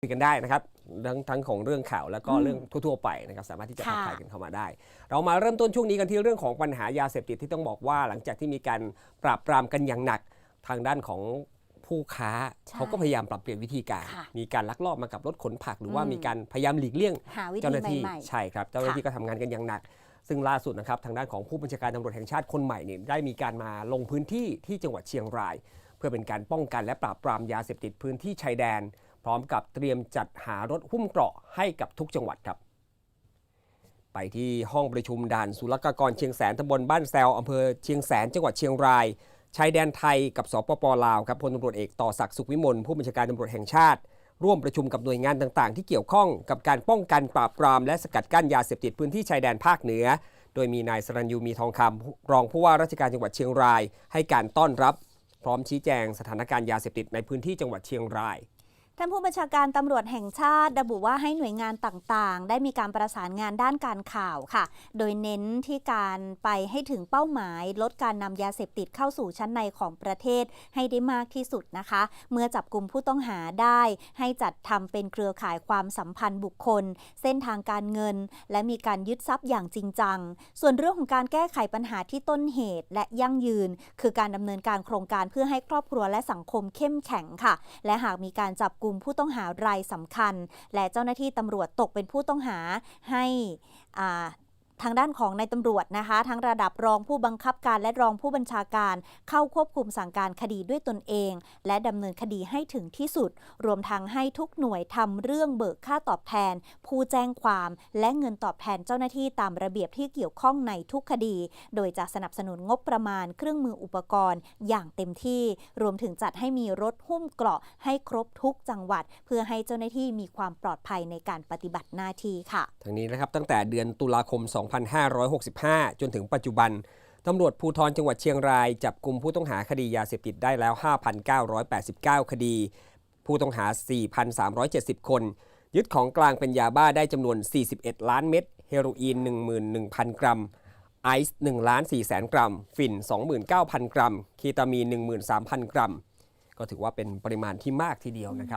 คุยกันได้นะครับทั้งทั้งของเรื่องข่าวแล้วก็อืมเรื่องทั่วๆไปนะครับสามารถที่จะทักค่ะทายกันเข้ามาได้ เรามาเริ่มต้นช่วงนี้กันที่เรื่องของปัญหายาเสพติดที่ต้องบอกว่า หลังจากที่มีการปราบปรามกันอย่างหนักทางด้านของผู้ค้าใช่เขาก็พยายามปรับเปลี่ยนวิธีการค่ะมีการลักลอบมากับรถขนผัก หรือว่าอืมมีการพยายามหลีกเลี่ยงหาวิเจ้าหธีน้าที่ใหม่ใช่ครับเจ้าหน้าที่ก็ทำงานกันอย่างหนัก ซึ่งล่าสุดนะครับทางด้านของผู้บัญชาการตำรวจแห่งชาติคนใหม่เนี่ยได้มีการมาลงพื้นที่ที่จังหวัดเชียงราย เพื่อเป็นการป้องกันและปราบปรามยาเสพติดพื้นที่ชายแดน พร้อมกับเตรียมจัดหารถหุ้มเกราะให้กับทุกจังหวัดครับ ไปที่ห้องประชุมด่านศุลกากรเชียงแสนตำบลบ้านแซวอำเภอเชียงแสนจังหวัดเชียงรายชายแดนไทยกับสปปลาวครับพลตำรวจเอกต่อศักดิ์สุขวิมลผู้บัญชาการตำรวจแห่งชาติ ร่วมประชุมกับหน่วยงานต่างๆ ที่เกี่ยวข้องกับการป้องกันปราบปราม และสกัดกั้นยาเสพติดพื้นที่ชายแดนภาคเหนือ โดยมีนายสรัญยูมีทองคำรองผู้ว่าราชการจังหวัดเชียงราย ให้การต้อนรับ พร้อมชี้แจงสถานการณ์ยาเสพติดในพื้นที่จังหวัดเชียงราย ท่านผู้บัญชาการตำรวจแห่งชาติ ระบุว่าให้หน่วยงานต่างๆ ได้มีการประสานงานด้านการข่าวค่ะ โดยเน้นที่การไปให้ถึงเป้าหมาย ลดการนำยาเสพติดเข้าสู่ชั้นในของประเทศให้ได้มากที่สุดนะคะ เมื่อจับกลุ่มผู้ต้องหาได้ ให้จัดทำเป็นเครือข่ายความสัมพันธ์บุคคล เส้นทางการเงิน และมีการยึดทรัพย์อย่างจริงจัง ส่วนเรื่องของการแก้ไขปัญหาที่ต้นเหตุและยั่งยืน คือการดำเนินการโครงการเพื่อให้ครอบครัวและสังคมเข้มแข็งค่ะ และหากมีการจับกลุ่มผู้ต้องหารายสำคัญ และเจ้าหน้าที่ตำรวจตกเป็นผู้ต้องหาให้อ่า ทางด้านของนายตำรวจนะคะ ทั้งระดับรองผู้บังคับการและรองผู้บัญชาการ เข้าควบคุมสั่งการคดีด้วยตนเอง และดำเนินคดีให้ถึงที่สุด รวมทั้งให้ทุกหน่วยทำเรื่องเบิกค่าตอบแทน ผู้แจ้งความ และเงินตอบแทนเจ้าหน้าที่ตามระเบียบที่เกี่ยวข้องในทุกคดี โดยจะสนับสนุนงบประมาณเครื่องมืออุปกรณ์ อย่างเต็มที่ รวมถึงจัดให้มีรถหุ้มเกราะให้ครบทุกจังหวัด เพื่อให้เจ้าหน้าที่มีความปลอดภัยในการปฏิบัติหน้าที่ค่ะ ทั้งนี้นะครับตั้งแต่เดือนตุลาคม2565 จนถึงปัจจุบันตำรวจภูธรจังหวัดเชียงราย จับกลุ่มผู้ต้องหาคดียาเสพติดได้แล้ว 5,989 คดี ผู้ต้องหา 4,370 คน ยึดของกลางเป็นยาบ้าได้จำนวน 41 ล้านเม็ดเฮโรอีน 11,000 กรัมไอซ์1ล้าน4แสนกรัม ฝิ่น 29,000 กรัม คีตามีน 13,000 กรัม ก็ถือว่าเป็นปริมาณที่มากทีเดียวนะครับ